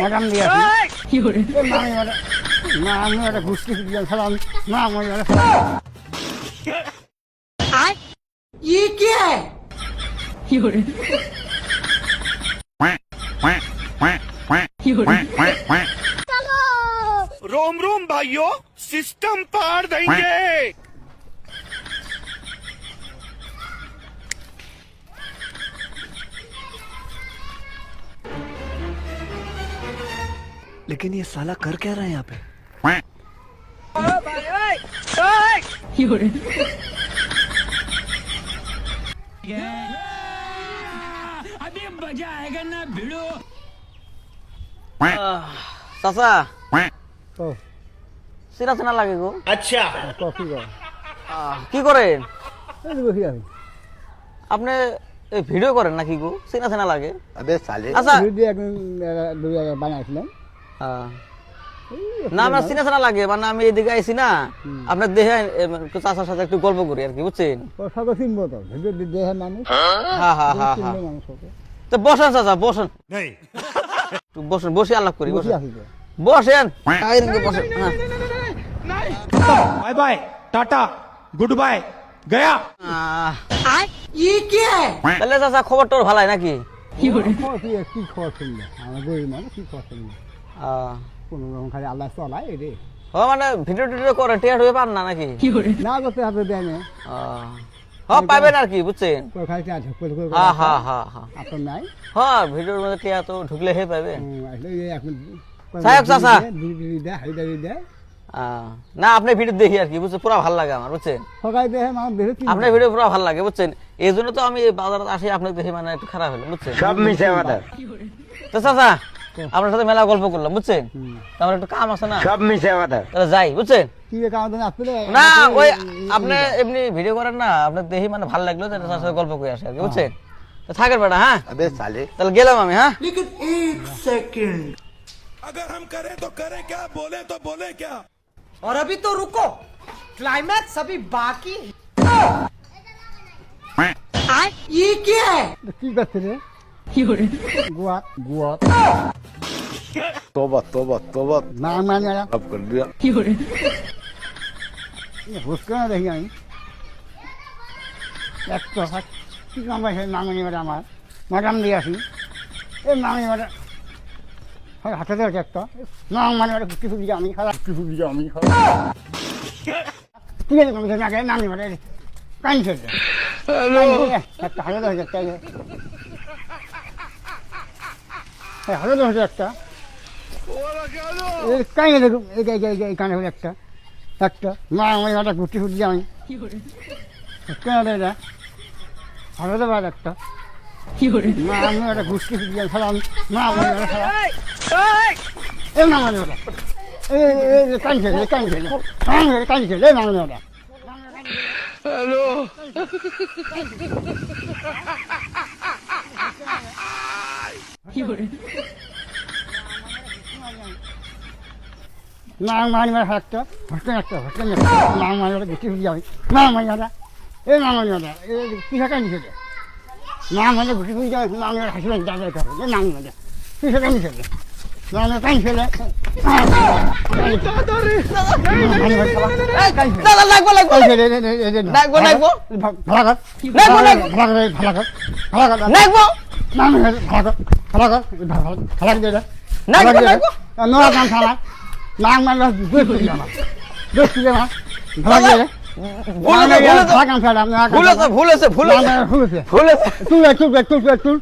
Madam দিয়ে আসি এ মা আমি ম্যাডাম মা আমি একটা ঘুষতে দিলাম সালাম মা আমি madam quack, quack, quack, quack, quack, quack, quack. रोम रोम भाइयों सिस्टम पार देंगे लेकिन ये साला कर क्या रहा है यहाँ पे quack. quack, চাচা quack. ও চিনা চিনা লাগে গো কফি কর আহ, কি করেন এই বসি আমি আপনি এই ভিডিও করেন নাকি গো চিনা চিনা লাগে अबे साले আচ্ছা ভিডিও একদিন দুই জায়গায় বানাইছিলাম আহ, হ্যাঁ। না আমার চিনা লাগে মানে আমি এদিকে আইছি না। আপনার দেহে চাষার সাথে একটু গল্প করি আর কি বুঝছেন? হ্যাঁ? হ্যাঁ, তো বসেন চাচা বসেন। বসেন বসে আলাপ করি বসেন। বসেন। Bye bye tata good bye Gaya. ই তাহলে চাচা খবর তোর ভালাই নাকি? কি খবর কি খবর শুনলে? আমার গরিব মানুষ কি খবর শুনলে? খালি আল্লাহ চলাই রে। ও মানে ভিডিও টিডিও করে টিয়ার হয়ে না নাকি? না করতে হবে পাবেন আর কি বুঝছেন? খালি হ্যাঁ হ্যাঁ হ্যাঁ নাই। হ্যাঁ ভিডিওর মধ্যে টিয়া তো ঢুকলে হে পাবে সাহেব চাচা না আপনি ভিডিও দেখি আর কি বুঝছেন? পুরো ভালো লাগে আমার বুঝছেন? আপনার ভিডিও পুরো ভালো লাগে বুঝছেন? এই জন্য তো আমি বাজারে আসি আপনার দেখে মানে একটু খারাপ হলো বুঝছেন? সব মিশে আমাদের। তো চাচা আপনার সাথে মেলা গল্প করলাম বুঝছেন হুম। তো আমার একটু কাম আছে না सब मिसे वादा তাহলে যাই বুঝছেন কি রে কামাতে আসলে না ওই আপনি এমনি ভিডিও করেন না আপনার দেখি মানে ভালো লাগলো তো তার সাথে গল্প করে আসে আর কি বুঝছেন তো থাকেন বেটা হ্যাঁ अबे साले তাহলে গেলাম আমি হ্যাঁ अगर हम करें तो करें क्या बोले तो बोले क्या और अभी तो रुको क्लाइमैक्स अभी बाकी है। quack. ये क्या है কি করছে রে গোয়া গোয়া तोबा तोबा तोबा না মানে अब कर दिया হুস করে না দেখি আমি এক কথা কি কাম পাইছে নামিনি ম্যাডাম আমার ম্যাডাম দিয়ে আসি এই নামিনি ম্যাডাম হাতে ধরেছে একটা না মানে ম্যাডাম কুটি ফুটি আমি খারাপ কুটি ফুটি আমি খারাপ ঠিক আছে তুমি আগে নামি ম্যাডাম কাঁদছে একটা হাতে ধরেছে একটা হ্যাঁ হাতে ধরেছে একটা কানে দেখুন এই কানে হলো একটা একটা। মা আমি একটা গুটি ফুটি আমি কেন ভালো দেবে আর একটা। মা আমি একটা আমি মা একটা সালাম এই মা মানে ওটা। কানছে কানছে কানছে এই মা মানে ওটা না মানি মারা একটা হস্টেল একটা একটা না মানি ওটা গুটি ফুটি আমি না মানি ওটা এই মা মানে ওটা এই কিসে কানছে না মানে গুটি ফুটি যাবে না আমি হাসি লাগে যাবে এটা হবে না মানে কিসে কানছে না আমি কানছে দাদা লাগবো লাগবো লাগবো লাগবো ভালো কর না আমি ভালো কর নাং ভালো করে ভুলেছে ভুলেছে ভালো ভুলেছে ভুলেছে ভুলেছে ভুলেছে ভুলেছে তুল তুল তুল তুল।